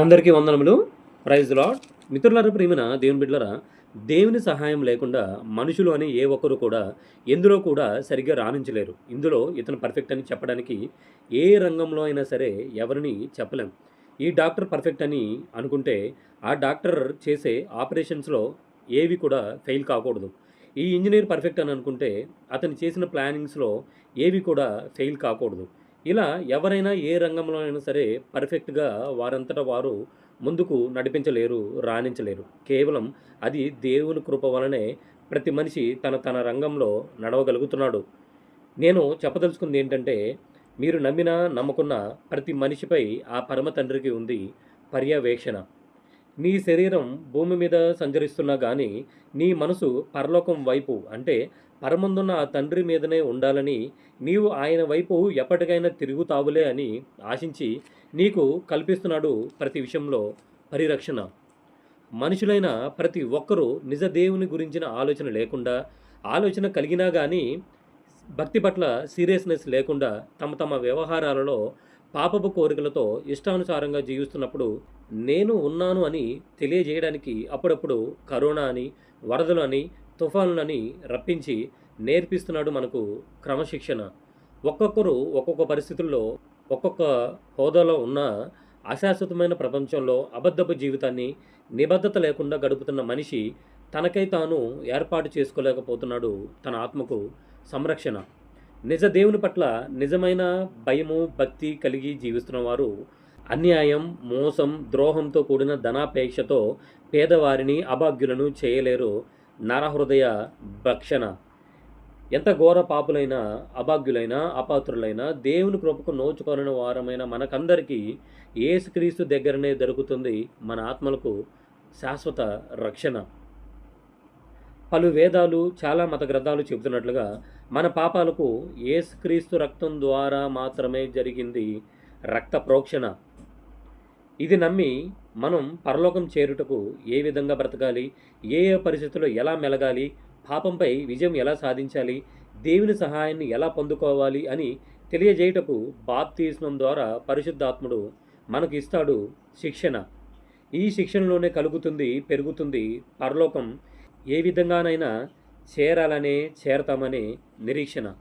అందరికీ వందనములు. Praise lord మిత్రులారా ప్రేమన దేవుని బిడ్డలరా దేవుని సహాయం లేకుండా మనుషులు అని ఏ ఒక్కరు కూడా ఎందులో కూడా సరిగ్గా రాణించలేరు. ఇందులో ఇతను పర్ఫెక్ట్ అని చెప్పడానికి ఏ రంగంలో అయినా సరే ఎవరిని చెప్పలేం. ఈ డాక్టర్ పర్ఫెక్ట్ అని అనుకుంటే ఆ డాక్టర్ చేసే ఆపరేషన్స్లో ఏవి కూడా ఫెయిల్ కాకూడదు. ఈ ఇంజనీర్ పర్ఫెక్ట్ అని అనుకుంటే అతను చేసిన ప్లానింగ్స్లో ఏవి కూడా ఫెయిల్ కాకూడదు. ఇలా ఎవరైనా ఏ రంగంలో అయినా సరే పర్ఫెక్ట్గా వారంతటా వారు ముందుకు నడిపించలేరు రాణించలేరు. కేవలం అది దేవుని కృప వలనే ప్రతి మనిషి తన తన రంగంలో నడవగలుగుతున్నాడు. నేను చెప్పదలుచుకుంది ఏంటంటే మీరు నమ్మిన నమ్మకున్న ప్రతి మనిషిపై ఆ పరమ తండ్రికి ఉంది పర్యవేక్షణ. నీ శరీరం భూమి మీద సంచరిస్తున్నా కానీ నీ మనసు పరలోకం వైపు అంటే పరమందున్న ఆ తండ్రి మీదనే ఉండాలని నీవు ఆయన వైపు ఎప్పటికైనా తిరుగుతావులే అని ఆశించి నీకు కల్పిస్తున్నాడు ప్రతి విషయంలో పరిరక్షణ. మనుషులైన ప్రతి ఒక్కరూ నిజ దేవుని గురించిన ఆలోచన లేకుండా ఆలోచన కలిగినా కానీ భక్తి పట్ల సీరియస్నెస్ లేకుండా తమ తమ వ్యవహారాలలో పాపపు కోరికలతో ఇష్టానుసారంగా జీవిస్తున్నప్పుడు నేను ఉన్నాను అని తెలియజేయడానికి అప్పుడప్పుడు కరోనా అని వరదలు అని తుఫానులని రప్పించి నేర్పిస్తున్నాడు మనకు క్రమశిక్షణ. ఒక్కొక్కరు ఒక్కొక్క పరిస్థితుల్లో ఒక్కొక్క హోదాలో ఉన్న అశాశ్వతమైన ప్రపంచంలో అబద్ధపు జీవితాన్ని నిబద్ధత లేకుండా గడుపుతున్న మనిషి తనకై తాను ఏర్పాటు చేసుకోలేకపోతున్నాడు తన ఆత్మకు సంరక్షణ. నిజ దేవుని పట్ల నిజమైన భయము భక్తి కలిగి జీవిస్తున్న వారు అన్యాయం మోసం ద్రోహంతో కూడిన ధనాపేక్షతో పేదవారిని అభాగ్యులను చేయలేరు. నరహృదయ భక్షణ. ఎంత ఘోర పాపులైన అభాగ్యులైన అపాత్రులైన దేవుని కృపకు నోచుకొనిన వారమైన మనకందరికీ ఏసుక్రీస్తు దగ్గరనే దొరుకుతుంది మన ఆత్మలకు శాశ్వత రక్షణ. పలు వేదాలు చాలా మత గ్రంథాలు చెబుతున్నట్లుగా మన పాపాలకు ఏసుక్రీస్తు రక్తం ద్వారా మాత్రమే జరిగింది రక్త ప్రోక్షణ. ఇది నమ్మి మనం పరలోకం చేరుటకు ఏ విధంగా బ్రతకాలి? ఏ ఏ పరిస్థితుల్లో ఎలా మెలగాలి? పాపంపై విజయం ఎలా సాధించాలి? దేవుని సహాయాన్ని ఎలా పొందుకోవాలి అని తెలియజేయుటకు బాప్తిస్మం ద్వారా పరిశుద్ధాత్ముడు మనకు ఇస్తాడు శిక్షణ. ఈ శిక్షణలోనే కలుగుతుంది పెరుగుతుంది పరలోకం. ఏ విధంగానైనా చేరాలని చేరతామని నిరీక్షణ.